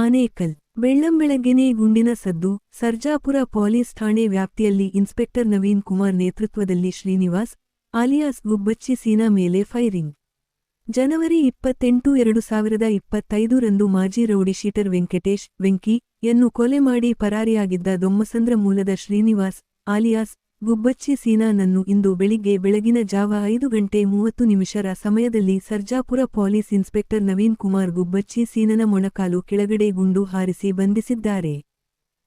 ಆನೇಕಲ್ ಬೆಳ್ಳಂಬೆಳಗ್ಗೆನೇ ಗುಂಡಿನ ಸದ್ದು, ಸರ್ಜಾಪುರ ಪೊಲೀಸ್ ಠಾಣೆ ವ್ಯಾಪ್ತಿಯಲ್ಲಿ ಇನ್ಸ್ಪೆಕ್ಟರ್ ನವೀನ್ ಕುಮಾರ್ ನೇತೃತ್ವದಲ್ಲಿ ಶ್ರೀನಿವಾಸ್ ಆಲಿಯಾಸ್ ಗುಬ್ಬಚ್ಚಿ ಸೀನಾ ಮೇಲೆ ಫೈರಿಂಗ್. ಜನವರಿ ಇಪ್ಪತ್ತೆಂಟು ಎರಡು ಸಾವಿರದ ಇಪ್ಪತ್ತೈದರಂದು ಮಾಜಿ ರೌಡಿ ಶೀಟರ್ ವೆಂಕಟೇಶ್, ವೆಂಕಿ, ಯನ್ನು ಕೊಲೆ ಮಾಡಿ ಪರಾರಿಯಾಗಿದ್ದ ದೊಮ್ಮಸಂದ್ರ ಮೂಲದ ಶ್ರೀನಿವಾಸ್ ಆಲಿಯಾಸ್ ಗುಬ್ಬಚ್ಚಿ ಸೀನಾನನ್ನು ಇಂದು ಬೆಳಿಗ್ಗೆ ಬೆಳಗಿನ ಜಾವ ಐದು ಗಂಟೆ ಮೂವತ್ತು ನಿಮಿಷರ ಸಮಯದಲ್ಲಿ ಸರ್ಜಾಪುರ ಪೊಲೀಸ್ ಇನ್ಸ್ಪೆಕ್ಟರ್ ನವೀನ್ ಕುಮಾರ್ ಗುಬ್ಬಚ್ಚಿ ಸೀನನ ಮೊಣಕಾಲು ಕೆಳಗಡೆ ಗುಂಡು ಹಾರಿಸಿ ಬಂಧಿಸಿದ್ದಾರೆ.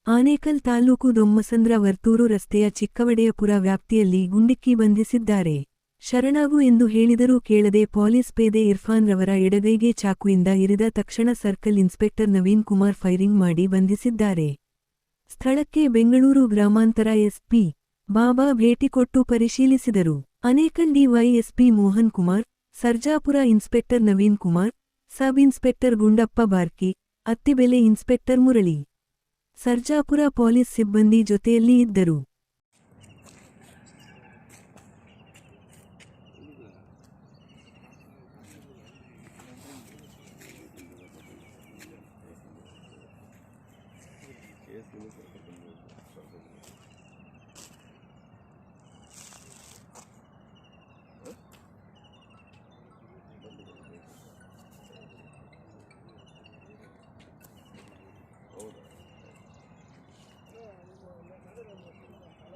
ಆನೇಕಲ್ ತಾಲೂಕು ದೊಮ್ಮಸಂದ್ರ ವರ್ತೂರು ರಸ್ತೆಯ ಚಿಕ್ಕವಡೆಯಪುರ ವ್ಯಾಪ್ತಿಯಲ್ಲಿ ಗುಂಡಿಕ್ಕಿ ಬಂಧಿಸಿದ್ದಾರೆ. ಶರಣಾಗು ಎಂದು ಹೇಳಿದರೂ ಕೇಳದೆ ಪೊಲೀಸ್ ಪೇದೆ ಇರ್ಫಾನ್ ರವರ ಎಡಗೈಗೆ ಚಾಕುಯಿಂದ ಇರಿದ ತಕ್ಷಣ circle inspector Naveen Kumar firing ಮಾಡಿ ಬಂಧಿಸಿದ್ದಾರೆ. ಸ್ಥಳಕ್ಕೆ ಬೆಂಗಳೂರು ಗ್ರಾಮಾಂತರ ಎಸ್ಪಿ ಬಾಬಾ ಭೇಟಿ ಕೊಟ್ಟು ಪರಿಶೀಲಿಸಿದರು. Anekal DYSP Mohan Kumar, Sarjapura inspector Naveen Kumar, sub inspector Gundappa Barki, Attibele inspector Murali, Sarjapura police ಸಿಬ್ಬಂದಿ ಜೊತೆಯಲ್ಲಿ ಇದ್ದರು.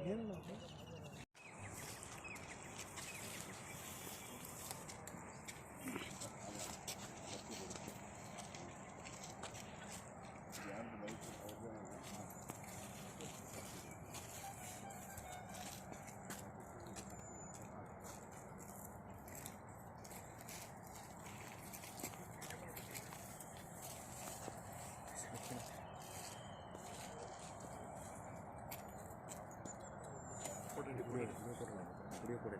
没冷。அப்படியே கூட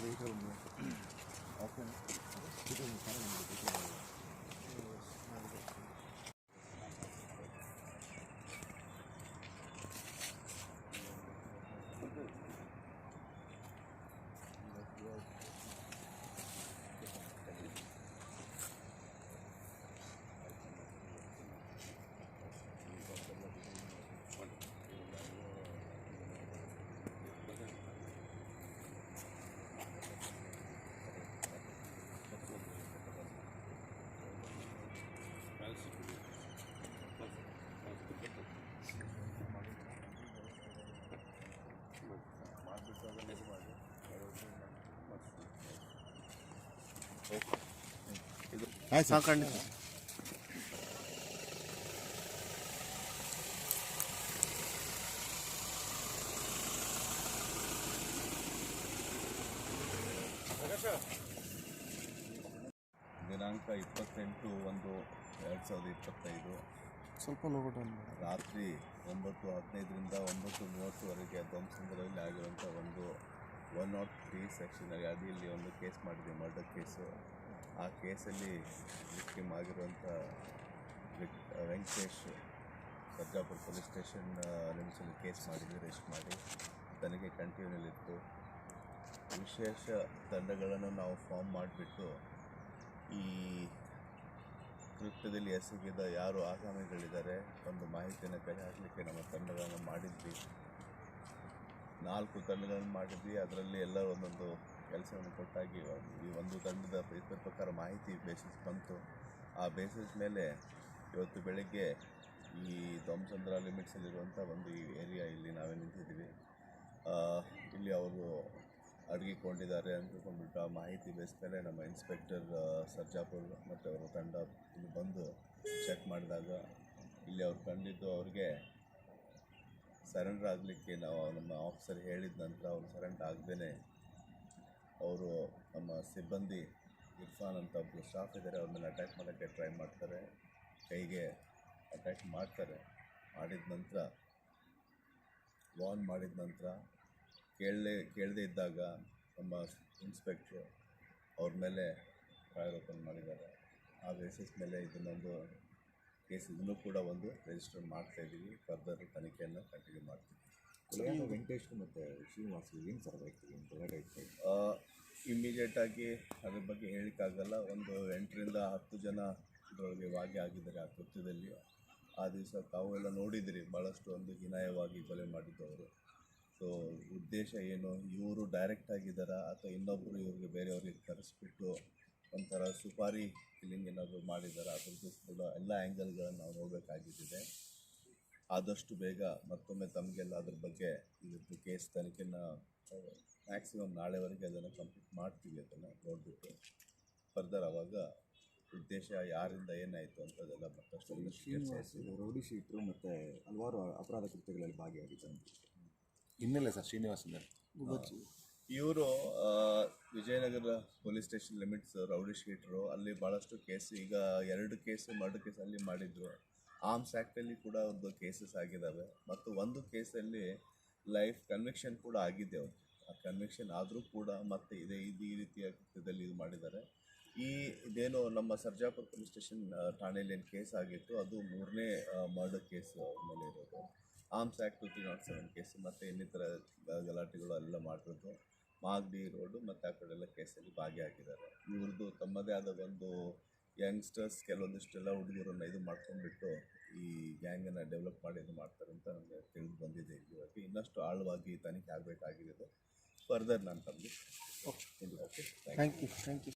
그래서 뭐, 어떤, 그정도 사는 거 되게 많아요. ಆಯ್ತು ದಿನಾಂಕ ಇಪ್ಪತ್ತೆಂಟು ಒಂದು ಎರಡು ಸಾವಿರದ ಇಪ್ಪತ್ತೈದು. ಸ್ವಲ್ಪ ನೋಡೋಣ ರಾತ್ರಿ ಒಂಬತ್ತು ಹದಿನೈದರಿಂದ ಒಂಬತ್ತು ಮೂವತ್ತುವರೆಗೆ ಧ್ವಂಸಂದ್ರಲ್ಲಿ ಆಗಿರುವಂಥ ಒನ್ ನಾಟ್ ತ್ರೀ ಸೆಕ್ಷನ್ ಇಲ್ಲಿ ಒಂದು ಕೇಸ್ ಮಾಡಿದೆ ಮರ್ಡರ್ ಕೇಸು ಆ ಕೇಸಲ್ಲಿ ವಿಕ್ಟಿಮ್ ಆಗಿರುವಂಥ ವಿಕ್ ವೆಂಕಟೇಶ್, ಸರ್ಜಾಪುರ ಪೊಲೀಸ್ ಸ್ಟೇಷನ್ ನಿಮಿಷದಲ್ಲಿ ಕೇಸ್ ಮಾಡಿದ್ವಿ ರೆಸ್ಟ್ ಮಾಡಿ. ತನಿಖೆ ಕಂಟಿನ್ಯೂಲಿತ್ತು ವಿಶೇಷ ತಂಡಗಳನ್ನು ನಾವು ಫಾರ್ಮ್ ಮಾಡಿಬಿಟ್ಟು, ಈ ಕೃತ್ಯದಲ್ಲಿ ಎಸಗಿದ ಯಾರು ಆಸಾಮಿಗಳಿದ್ದಾರೆ ಒಂದು ಮಾಹಿತಿಯನ್ನು ಕಲೆ ಹಾಕಲಿಕ್ಕೆ ನಮ್ಮ ತಂಡಗಳನ್ನು ಮಾಡಿದ್ವಿ. ನಾಲ್ಕು ತಂಡಗಳನ್ನು ಮಾಡಿದ್ವಿ. ಅದರಲ್ಲಿ ಎಲ್ಲ ಒಂದೊಂದು ಕೆಲಸವನ್ನು ಕೊಟ್ಟಾಗಿ ಈ ಒಂದು ತಂಡದ ಪ್ರಕಾರ ಮಾಹಿತಿ ಬೇಸಿಸ್ ಬಂತು. ಆ ಬೇಸಿಸ್ ಮೇಲೆ ಇವತ್ತು ಬೆಳಗ್ಗೆ ಈ ಧ್ವಂಸಂದ್ರ ಲಿಮಿಟ್ಸಲ್ಲಿರುವಂಥ ಒಂದು ಈ ಏರಿಯಾ ಇಲ್ಲಿ ನಾವೇ ನಿಂತಿದ್ದೀವಿ. ಇಲ್ಲಿ ಅವರು ಅಡಗಿಕೊಂಡಿದ್ದಾರೆ ಅಂದ್ಕೊಂಡ್ಬಿಟ್ಟು ಆ ಮಾಹಿತಿ ಬೇಸ್ ಮೇಲೆ ನಮ್ಮ ಇನ್ಸ್ಪೆಕ್ಟರ್ ಸರ್ಜಾಪುರ್ ಮತ್ತು ಅವರ ತಂಡ ಇಲ್ಲಿ ಬಂದು ಚೆಕ್ ಮಾಡಿದಾಗ ಇಲ್ಲಿ ಅವ್ರು ಕಂಡಿದ್ದು ಅವ್ರಿಗೆ ಸರೆಂಡರ್ ಆಗಲಿಕ್ಕೆ ನಾವು ನಮ್ಮ ಆಫೀಸರ್ ಹೇಳಿದ ನಂತರ ಅವರು ಸರೆಂಡರ್ ಆಗದೇ ಅವರು ನಮ್ಮ ಸಿಬ್ಬಂದಿ ಇರ್ಫಾನ್ ಅಂತ ಒಬ್ಬರು ಸ್ಟಾಫ್ ಇದ್ದಾರೆ, ಅವ್ರ ಮೇಲೆ ಅಟ್ಯಾಕ್ ಮಾಡೋಕ್ಕೆ ಟ್ರೈ ಮಾಡ್ತಾರೆ, ಕೈಗೆ ಅಟ್ಯಾಕ್ ಮಾಡ್ತಾರೆ. ಮಾಡಿದ ನಂತರ, ವಾರ್ನ್ ಮಾಡಿದ ನಂತರ ಕೇಳಲೇ, ಕೇಳದೇ ಇದ್ದಾಗ ನಮ್ಮ ಇನ್ಸ್ಪೆಕ್ಟ್ರು ಅವ್ರ ಮೇಲೆ ಫೈರ್ ಓಪನ್ ಮಾಡಿದ್ದಾರೆ. ಆ ಬೇಸಿಸ್ ಮೇಲೆ ಇದನ್ನೊಂದು ಕೇಸ್ ಇದನ್ನು ಕೂಡ ಒಂದು ರಿಜಿಸ್ಟರ್ ಮಾಡ್ತಾ ಇದ್ದೀವಿ ಫರ್ದರ್ ತನಿಖೆಯನ್ನು ಕಂಟಿನ್ಯೂ ಮಾಡ್ತೀವಿ. ವೆಂಕಟೇಶ್ ಮತ್ತು ಶ್ರೀನಿವಾಸ್ ಏನು ಸರ್ ಹೇಳಕ್ಕೆ ಇಮ್ಮಿಡಿಯೇಟಾಗಿ ಅದ್ರ ಬಗ್ಗೆ ಹೇಳಿಕ್ಕಾಗಲ್ಲ ಒಂದು ಎಂಟರಿಂದ ಹತ್ತು ಜನ ಇದರೊಳಗೆ ಭಾಗಿಯಾಗಿದ್ದಾರೆ ಆ ಕೃತ್ಯದಲ್ಲಿ. ಆ ದಿವಸ ತಾವು ಎಲ್ಲ ನೋಡಿದಿರಿ ಭಾಳಷ್ಟು ಒಂದು ಹೀನಾಯವಾಗಿ ಕೊಲೆ ಮಾಡಿದ್ದವರು. ಸೊ ಉದ್ದೇಶ ಏನು ಇವರು ಡೈರೆಕ್ಟ್ ಆಗಿದ್ದಾರಾ ಅಥವಾ ಇನ್ನೊಬ್ಬರು ಇವ್ರಿಗೆ ಬೇರೆಯವ್ರಿಗೆ ಕರೆಸ್ಬಿಟ್ಟು ಒಂಥರ ಸುಪಾರಿ ಫಿಲಿಂಗ್ ಏನಾದರೂ ಮಾಡಿದ್ದಾರೆ ಅದ್ರದ್ದು ಕೂಡ ಎಲ್ಲ ಆ್ಯಂಗಲ್ಗಳನ್ನು ನಾವು ನೋಡಬೇಕಾಗಿದ್ದಿದೆ. ಆದಷ್ಟು ಬೇಗ ಮತ್ತೊಮ್ಮೆ ತಮಗೆಲ್ಲ ಅದ್ರ ಬಗ್ಗೆ ಇದ್ರದ್ದು ಕೇಸ್ ತನಿಖೆನ ಮ್ಯಾಕ್ಸಿಮಮ್ ನಾಳೆವರೆಗೆ ಅದನ್ನು ಕಂಪ್ಲೀಟ್ ಮಾಡ್ತೀವಿ ಅದನ್ನು ನೋಡಿಬಿಟ್ಟು. ಫರ್ದರ್ ಆವಾಗ ಉದ್ದೇಶ ಯಾರಿಂದ ಏನಾಯಿತು ಅಂತದೆಲ್ಲ ಮತ್ತಷ್ಟು ಶ್ರೀನಿವಾಸ್ ಇದು ರೌಡಿ ಶೀಟ್ರು ಮತ್ತು ಹಲವಾರು ಅಪರಾಧ ಕೃತ್ಯಗಳಲ್ಲಿ ಭಾಗಿಯಾಗಿದ್ದಾನೆ ಹಿನ್ನೆಲೆ ಸರ್ ಶ್ರೀನಿವಾಸ್ ಇವರು Vijayanagara police station limits rowdy ಶೀಟ್ರು, ಅಲ್ಲಿ ಭಾಳಷ್ಟು ಕೇಸ್, ಈಗ ಎರಡು ಕೇಸ್ ಮರ್ಡರ್ ಕೇಸ್ ಅಲ್ಲಿ ಮಾಡಿದ್ರು. ಆರ್ಮ್ಸ್ ಆ್ಯಕ್ಟಲ್ಲಿ ಕೂಡ ಒಂದು ಕೇಸಸ್ ಆಗಿದ್ದಾವೆ ಮತ್ತು ಒಂದು ಕೇಸಲ್ಲಿ ಲೈಫ್ ಕನ್ವಿಕ್ಷನ್ ಕೂಡ ಆಗಿದೆ ಆ ಕನ್ವಿಕ್ಷನ್ ಆದರೂ ಕೂಡ ಮತ್ತೆ ಇದೇ, ಇದು ಈ ರೀತಿಯ ಕೃತ್ಯದಲ್ಲಿ ಇದು ಮಾಡಿದ್ದಾರೆ. ಈ ಇದೇನು ನಮ್ಮ ಸರ್ಜಾಪುರ ಪೊಲೀಸ್ ಸ್ಟೇಷನ್ ಠಾಣೆಯಲ್ಲಿ ಏನು ಕೇಸ್ ಆಗಿತ್ತು, ಅದು ಮೂರನೇ ಮರ್ಡರ್ ಕೇಸ್ ಮೇಲೆ ಇರೋದು. Arms act three not seven case, ಮತ್ತು ಇನ್ನಿತರ ಗಲಾಟೆಗಳು ಎಲ್ಲ ಮಾಡಿರೋದು. ಮಾಗಡಿ ರೋಡು ಮತ್ತು ಆ ಕಡೆ ಎಲ್ಲ ಕೇಸಲ್ಲಿ ಭಾಗಿಯಾಗಿದ್ದಾರೆ. ಇವ್ರದ್ದು ತಮ್ಮದೇ ಆದ ಒಂದು ಯಂಗ್ಸ್ಟರ್ಸ್ ಕೆಲವೊಂದಿಷ್ಟೆಲ್ಲ ಹುಡುಗರನ್ನ ಇದು ಮಾಡ್ಕೊಂಡ್ಬಿಟ್ಟು ಈ ಗ್ಯಾಂಗನ್ನು ಡೆವಲಪ್ ಮಾಡಿ ಇದು ಮಾಡ್ತಾರೆ ಅಂತ ನನಗೆ ತಿಳಿದು ಬಂದಿದೆ ಇವಾಗ ಇನ್ನಷ್ಟು ಆಳವಾಗಿ ತನಿಖೆ ಆಗಬೇಕಾಗಿರೋದು ಫರ್ದರ್ ನಾನು ತಮಗೆ okay thank you thank you